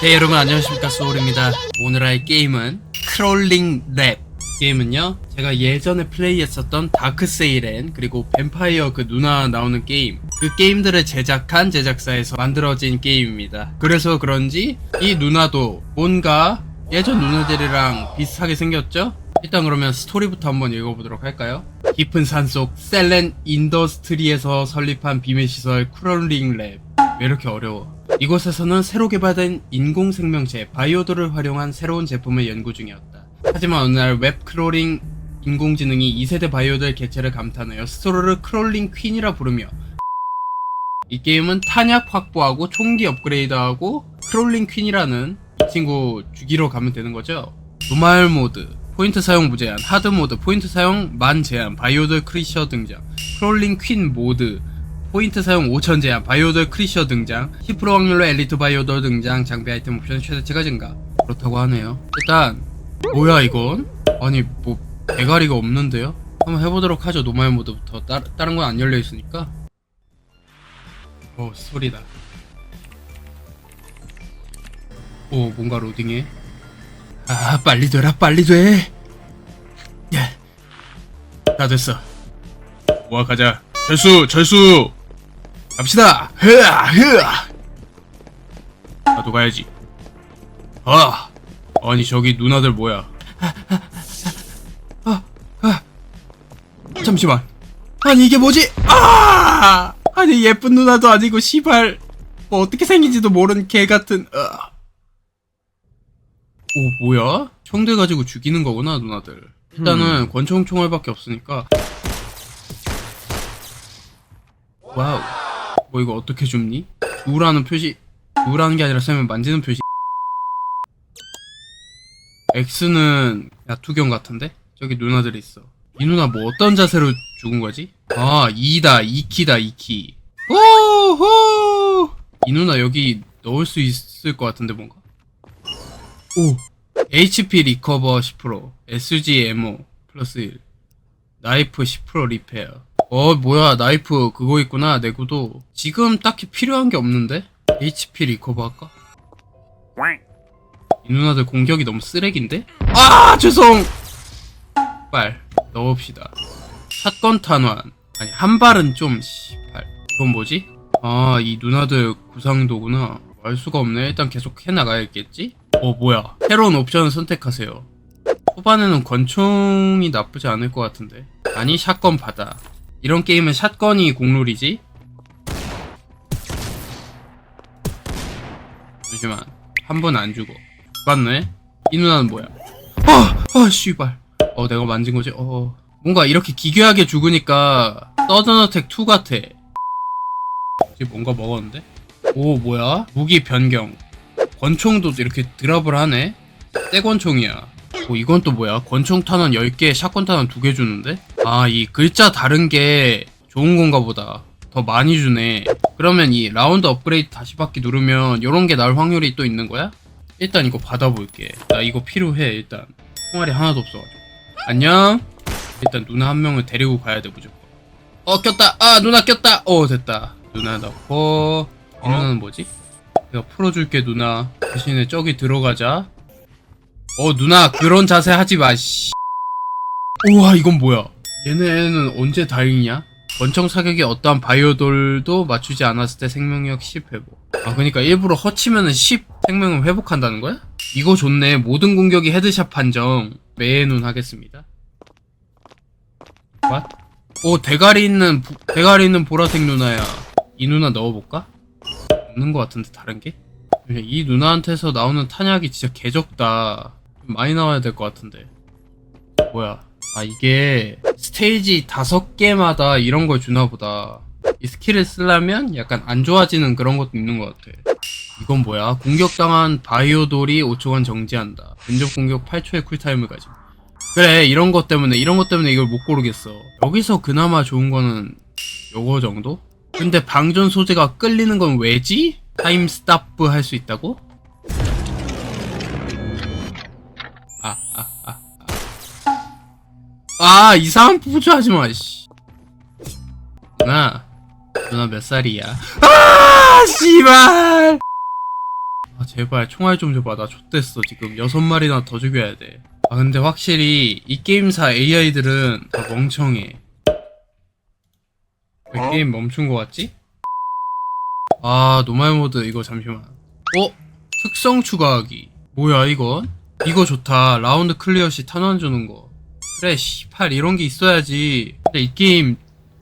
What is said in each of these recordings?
네 여러분 안녕하십니까? 소울입니다. 오늘 할 게임은 크롤링 랩 게임은요 제가 예전에 플레이했었던 다크세일앤 그리고 뱀파이어 그 누나 나오는 게임. 그 게임들을 제작한 제작사에서 만들어진 게임입니다. 그래서 그런지 이 누나도 뭔가 예전 누나들이랑 비슷하게 생겼죠? 일단 그러면 스토리부터 한번 읽어보도록 할까요? 깊은 산속 셀렌 인더스트리에서 설립한 비밀시설 크롤링 랩 왜 이렇게 어려워? 이곳에서는 새로 개발된 인공생명체 바이오도를 활용한 새로운 제품을 연구 중이었다. 하지만 어느 날 웹 크롤링 인공지능이 2세대 바이오들 개체를 감탄하여 스스로를 크롤링 퀸이라 부르며 이 게임은 탄약 확보하고 총기 업그레이드하고 크롤링 퀸이라는 이 친구 죽이러 가면 되는 거죠. 노말 모드, 포인트 사용 무제한, 하드 모드, 포인트 사용 만 제한, 바이오들 크리셔 등장, 크롤링 퀸 모드, 포인트 사용 5천 제한, 바이오돌 크리셔 등장, 10% 확률로 엘리트 바이오돌 등장, 장비 아이템 옵션 최대치가 증가. 그렇다고 하네요. 일단 뭐야 이건? 아니 뭐 대가리가 없는데요? 한번 해보도록 하죠. 노말 모드부터. 따, 다른 건 안 열려 있으니까. 오 소리다. 오 뭔가 로딩해. 아 빨리 되라 빨리 돼. 야. 다 됐어. 와 가자. 절수 절수. 갑시다. 흐아 흐아. 나도 가야지. 아 아니 저기 누나들 뭐야? 아, 아. 잠시만. 아니 이게 뭐지? 아! 아니 예쁜 누나도 아니고 시발 뭐 어떻게 생긴지도 모르는 개 같은. 아. 오 뭐야? 총들 가지고 죽이는 거구나 누나들. 일단은 권총 총알밖에 없으니까. 와우. 뭐 이거 어떻게 줍니? 우라는 표시 우라는 게 아니라 쌤은 만지는 표시. X는 야투경 같은데? 저기 누나들이 있어. 이 누나 뭐 어떤 자세로 죽은 거지? 아, 2다, 2키다, 2키. 오호! 이 누나 여기 넣을 수 있을 것 같은데, 뭔가? 오! HP 리커버 10%, SG 에모 플러스 1, 나이프 10% 리페어. 어, 뭐야, 나이프 그거 있구나, 내구도. 지금 딱히 필요한 게 없는데? HP 리커버 할까? 이 누나들 공격이 너무 쓰레기인데? 아 죄송! 빨 넣읍시다 샷건 탄환 아니 한 발은 좀 씨발 이건 뭐지? 아 이 누나들 구상도구나 알 수가 없네 일단 계속 해나가야겠지? 어 뭐야 새로운 옵션을 선택하세요 초반에는 권총이 나쁘지 않을 것 같은데 아니 샷건 받아 이런 게임은 샷건이 공룰이지? 잠시만 한 번안 주고 맞네? 이 누나는 뭐야? 아! 아 씨발 어 내가 만진 거지? 어 뭔가 이렇게 기괴하게 죽으니까 서든어택 2 같아 이게 뭔가 먹었는데? 오 뭐야? 무기 변경 권총도 이렇게 드랍을 하네? 떼권총이야 오 이건 또 뭐야? 권총 탄환 10개, 샷건 탄환 2개 주는데? 아 이 글자 다른 게 좋은 건가 보다 더 많이 주네 그러면 이 라운드 업그레이드 다시 받기 누르면 이런 게 나올 확률이 또 있는 거야? 일단 이거 받아볼게. 나 이거 필요해, 일단. 총알이 하나도 없어가지고. 안녕? 일단 누나 한 명을 데리고 가야 돼, 무조건. 어, 꼈다! 아, 누나 꼈다! 어, 됐다. 누나 넣고. 이 누나는 뭐지? 내가 풀어줄게, 누나. 대신에 저기 들어가자. 어, 누나, 그런 자세 하지 마, 씨. 우와, 이건 뭐야? 얘네는 언제 다행이냐? 권총 사격이 어떠한 바이오돌도 맞추지 않았을 때 생명력 10 회복. 아, 그러니까 일부러 허치면은 10 생명을 회복한다는 거야? 이거 좋네. 모든 공격이 헤드샷 판정. 매눈 하겠습니다. What? 오, 대가리 있는, 부- 대가리 있는 보라색 누나야. 이 누나 넣어볼까? 없는 것 같은데, 다른 게? 이 누나한테서 나오는 탄약이 진짜 개적다. 좀 많이 나와야 될 것 같은데. 뭐야. 아, 이게 스테이지 다섯 개마다 이런 걸 주나 보다. 이 스킬을 쓰려면 약간 안 좋아지는 그런 것도 있는 것 같아. 이건 뭐야? 공격당한 바이오돌이 5초간 정지한다. 근접 공격 8초의 쿨타임을 가짐. 그래, 이런 것 때문에, 이런 것 때문에 이걸 못 고르겠어. 여기서 그나마 좋은 거는 요거 정도? 근데 방전 소재가 끌리는 건 왜지? 타임 스탑 할수 있다고? 아, 이상한 부조 하지 마, 씨. 누나, 누나 몇 살이야? 아, 씨발! 아 제발 총알 좀 줘봐 나 좆됐어 지금 여섯 마리나 더 죽여야 돼 아 근데 확실히 이 게임사 AI들은 다 멍청해 왜 어? 게임 멈춘 거 같지? 아 노말 모드 이거 잠시만 어? 특성 추가하기 뭐야 이건? 이거 좋다 라운드 클리어 시 탄환 주는 거 그래 씨팔 이런 게 있어야지 근데 이 게임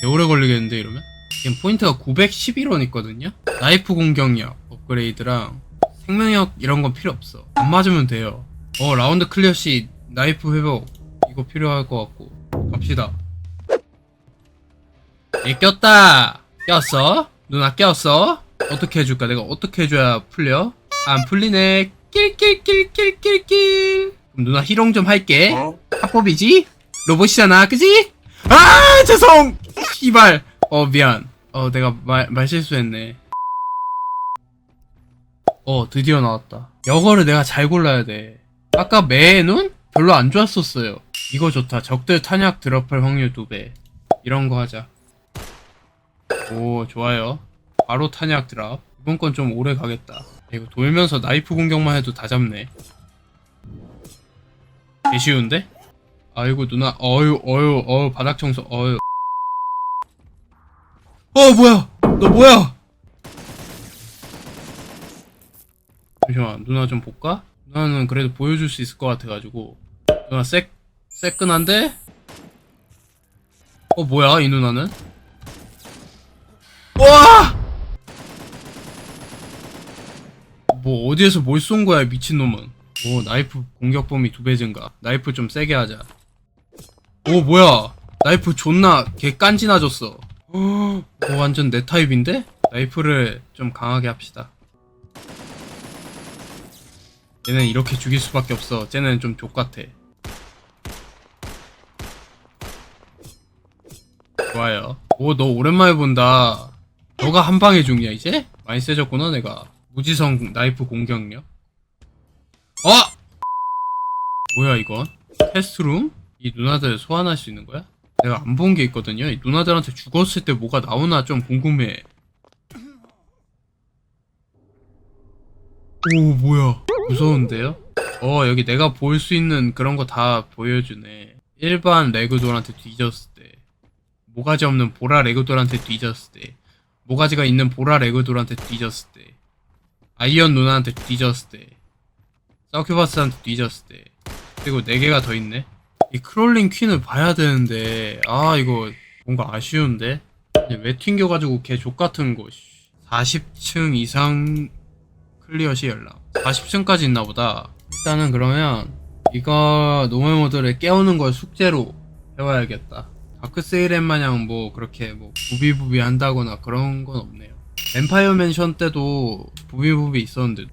개오래 걸리겠는데 이러면? 지금 포인트가 911원 있거든요? 나이프 공격력 업그레이드랑 생명력 이런 건 필요 없어 안 맞으면 돼요 어 라운드 클리어 시 나이프 회복 이거 필요할 것 같고 갑시다 얘 꼈다 꼈어? 누나 꼈어? 어떻게 해줄까 내가 어떻게 해줘야 풀려? 안 풀리네 낄낄낄낄낄낄 그럼 누나 희롱 좀 할게 어? 합법이지? 로봇이잖아, 그지? 아, 죄송! 씨발. 어, 미안. 어, 내가 말, 말 실수했네. 어, 드디어 나왔다. 이거를 내가 잘 골라야 돼. 아까 매눈? 별로 안 좋았었어요. 이거 좋다. 적들 탄약 드롭할 확률 2배. 이런 거 하자. 오, 좋아요. 바로 탄약 드랍. 이번 건 좀 오래 가겠다. 이거 돌면서 나이프 공격만 해도 다 잡네. 개 쉬운데? 아이고 누나 어유 어유 어유 바닥 청소 어유 어 뭐야 너 뭐야 잠시만 누나 좀 볼까? 누나는 그래도 보여줄 수 있을 것 같아가지고 누나 새 새끈한데? 어 뭐야 이 누나는? 와! 뭐 어디에서 뭘 쏜 거야 미친놈은 오 나이프 공격 범위 두 배 증가. 나이프 좀 세게 하자. 오 뭐야? 나이프 존나 개 깐지나졌어. 오 완전 내 타입인데? 나이프를 좀 강하게 합시다. 얘는 이렇게 죽일 수밖에 없어. 쟤는 좀 족같아. 좋아요. 오 너 오랜만에 본다. 너가 한 방에 죽냐 이제? 많이 세졌구나 내가. 무지성 나이프 공격력 어! 뭐야 이건? 테스트룸? 이 누나들 소환할 수 있는 거야? 내가 안 본 게 있거든요. 이 누나들한테 죽었을 때 뭐가 나오나 좀 궁금해. 오 뭐야? 무서운데요? 어 여기 내가 볼 수 있는 그런 거 다 보여주네. 일반 레그돌한테 뒤졌을 때, 모가지 없는 보라 레그돌한테 뒤졌을 때, 모가지가 있는 보라 레그돌한테 뒤졌을 때, 아이언 누나한테 뒤졌을 때, 서큐바스한테 뒤졌을 때, 그리고 4개가 더 있네. 이 크롤링 퀸을 봐야 되는데 아 이거 뭔가 아쉬운데? 왜 튕겨가지고 개 족같은 거 40층 이상 클리어 시 연락. 40층까지 있나보다. 일단은 그러면 이거 노멀 모드를 깨우는 걸 숙제로 해와야겠다. 다크 세일엔 마냥 뭐 그렇게 뭐 부비부비 한다거나 그런 건 없네요. 엠파이어 맨션 때도 부비부비 있었는데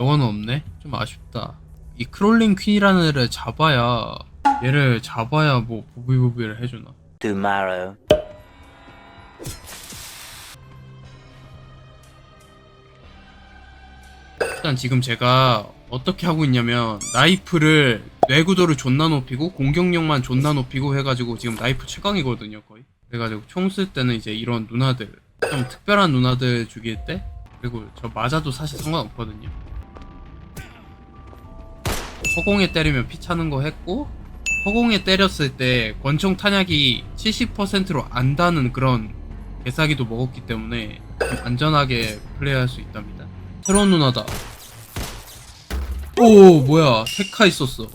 이거는 없네? 좀 아쉽다. 이 크롤링 퀸이라는 애를 잡아야 얘를 잡아야 뭐 부비부비를 해주나? Tomorrow. 일단 지금 제가 어떻게 하고 있냐면 나이프를 내구도를 존나 높이고 공격력만 존나 높이고 해가지고 지금 나이프 최강이거든요 거의. 그래가지고 총 쓸 때는 이제 이런 누나들 좀 특별한 누나들 죽일 때? 그리고 저 맞아도 사실 상관없거든요 허공에 때리면 피 차는 거 했고 허공에 때렸을 때 권총 탄약이 70%로 안 닿는 그런 개사기도 먹었기 때문에 좀 안전하게 플레이할 수 있답니다. 새로운 누나다. 오 뭐야. 테카 있었어.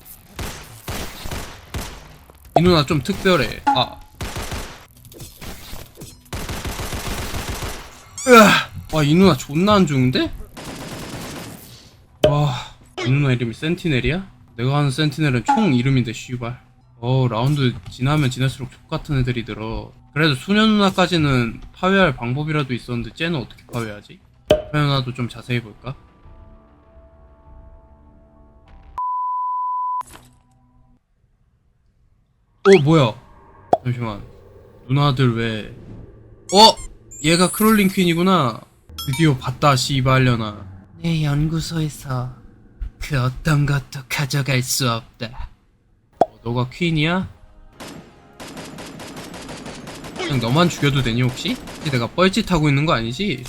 이 누나 좀 특별해. 아. 으아. 와이 누나 존나 안 죽는데? 누나 이름이 센티넬이야? 내가 하는 센티넬은 총 이름인데 씨발 어 라운드 지나면 지날수록 족같은 애들이 들어 그래도 수녀 누나까지는 파괴할 방법이라도 있었는데 쟤는 어떻게 파괴하지? 수녀 누나도 좀 자세히 볼까? 어 뭐야 잠시만 누나들 왜 어? 얘가 크롤링 퀸이구나 드디어 봤다 씨발려나 내 연구소에서 그 어떤 것도 가져갈 수 없다. 어, 너가 퀸이야? 그냥 너만 죽여도 되니 혹시? 내가 뻘짓하고 있는 거 아니지?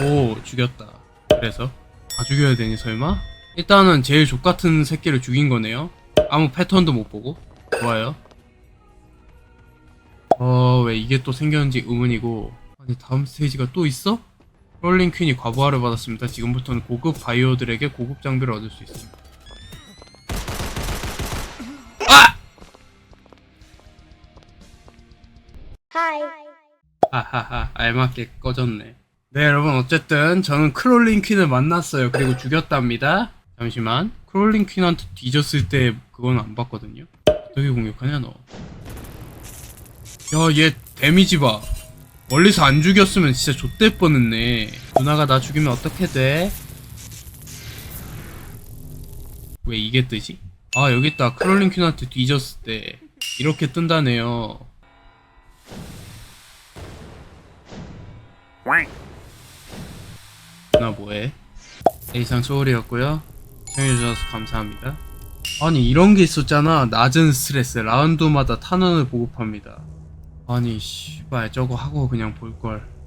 오 죽였다 그래서 다 죽여야 되니 설마? 일단은 제일 족같은 새끼를 죽인 거네요 아무 패턴도 못 보고 좋아요 어 왜 이게 또 생겼는지 의문이고 아니 다음 스테이지가 또 있어? 롤링 퀸이 과부하를 받았습니다. 지금부터는 고급 바이오들에게 고급 장비를 얻을 수 있습니다. 아! Hi. 하하하 알맞게 꺼졌네. 네 여러분 어쨌든 저는 크롤링 퀸을 만났어요. 그리고 죽였답니다. 잠시만. 크롤링 퀸한테 뒤졌을 때 그건 안 봤거든요. 어떻게 공격하냐 너? 야 얘 데미지 봐 멀리서 안 죽였으면 진짜 좆될 뻔했네 누나가 나 죽이면 어떻게 돼? 왜 이게 뜨지? 아 여기 있다 크롤링 퀸한테 뒤졌을 때 이렇게 뜬다네요 나 뭐해? 이상 소울이었고요. 시청해주셔서 감사합니다. 아니 이런 게 있었잖아. 낮은 스트레스 라운드마다 탄원을 보급합니다. 아니 씨발 저거 하고 그냥 볼 걸.